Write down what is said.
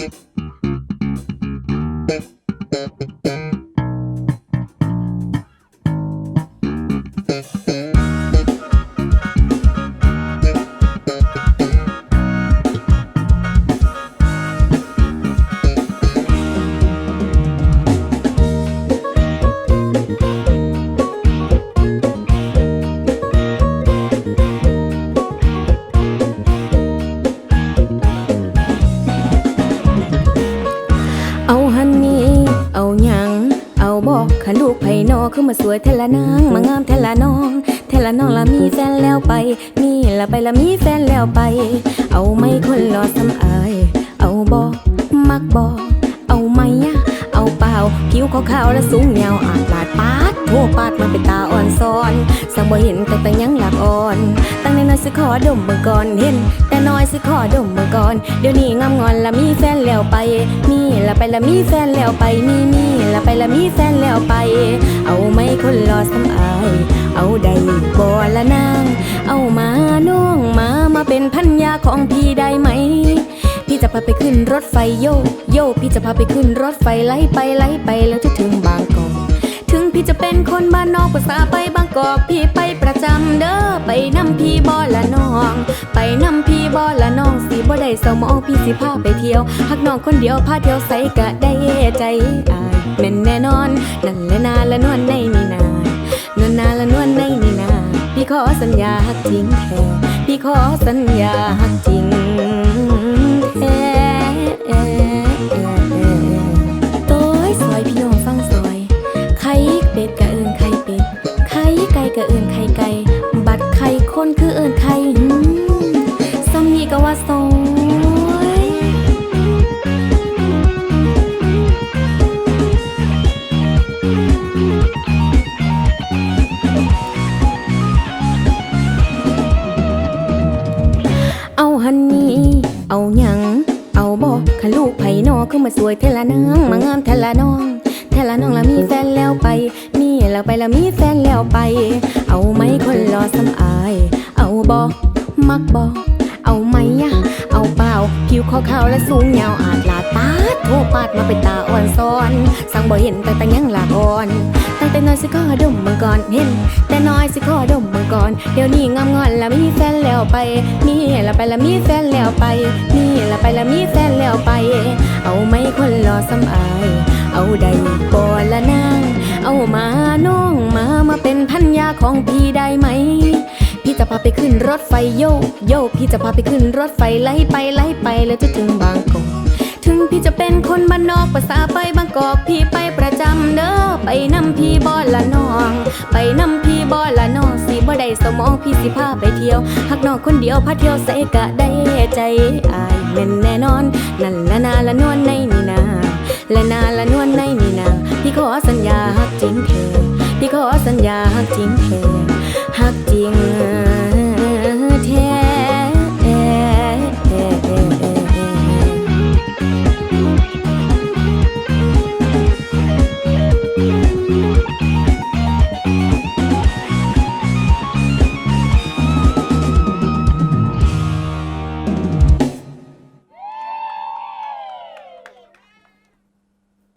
Mm-hmm. ขันลูกไผนอคือมาสวยเทละนางมางามเทละน้อง เทละน้องละมีแฟนแล้วไป มีละไปละมีแฟนแล้วไป เอาไม่คนรอสำอาย เอาบอกมักบอกเอาไหมอะเอาเปล่าผิวขาวๆและสูงยาวอาจลาดป้า โทปาดมันเป็นตาอ่อนซ้อนสังบ่เห็นแต่แต่ยังหลักอ่อน ตั้งในน้อยสิขอดมเบิ่งก่อนเห็น แต่น้อยสิขอดมเบิ่งก่อน เดี๋ยวนี้งามงอนละมีแฟนแล้วไป มีละไปละมีแฟนแล้วไป มีมีละไปละมีแฟนแล้วไป เอาไม่คนรอสำอาย เอาได้บ่ละนาง เอามาน้องมามาเป็นพันยาของพี่ได้ไหมพี่จะพาไปขึ้นรถไฟโยโยพี่จะพาไปขึ้นรถไฟไล่ไปไล่ไปแล้วจะถึงบางกอก ถึงพี่จะเป็นคนบ้านนอกภาษาไปบางกอกพี่ไปประจำเด้อไปนำพี่บอละน้อง ไปนำพี่บอละน้องสิบ่ได้เศร้ามองพี่สิพาไปเที่ยวหักน้องคนเดียวพาเที่ยวใสกะได้ใจอายแม่นแน่นอน นั่นและนาละนวลในนี่นานวลนาละนวลในนี่นาพี่ขอสัญญาหักจริงแท้พี่ขอสัญญาหักจริง นนี้ เอาหยัง เอาบอกขันลูกไผ่นอขึ้นมาสวยเทละนางมางามเทละน้องเทละน้องละมีแฟนแล้วไป มีแล้วไปละมีแฟนแล้วไป เอาไหมคนรอสำอาย เอาบอกมักบอกเอาไหมอะเอาเปล่าผิวขาวๆและสูงยาวอาจลาตา โทปาดมาเป็นตาอ่อนซ้อน สั่งบ่เห็นแต่แต่ยังหลากอ่อน ตั้งแต่น้อยสิขอดมมื่อก่อนเห็น แต่น้อยสิขอดมมื่อก่อนเดี๋ยวนี้งามงอนและมีแฟนแล้วไปมีละไปละมีแฟนแล้วไปมีละไปละมีแฟนแล้วไป เอาไม่คนรอสำอาย เอาได้บ่ละนางเอามาน้องมามาเป็นพันยาของพี่ได้ไหมพี่จะพาไปขึ้นรถไฟโยโยพี่จะพาไปขึ้นรถไฟไล่ไปไล่ไปแล้วจะถึงบางกอก ถึงพี่จะเป็นคนบ้านนอกภาษาไปบางกอกพี่ไปประจำเด้อไปนำพี่บอละน้อง ไปนำพี่บอละน้องสิบ่ได้สมองพี่สิพาไปเที่ยวหักน้องคนเดียวพาเที่ยวใส่กะได้ใจอายแม่นแน่นอน นั่นละนาละนวลในนี่นาละนาละนวลในนี่นาพี่ขอสัญญาหักจริงเธอพี่ขอสัญญาหักจริงเธอหักจริง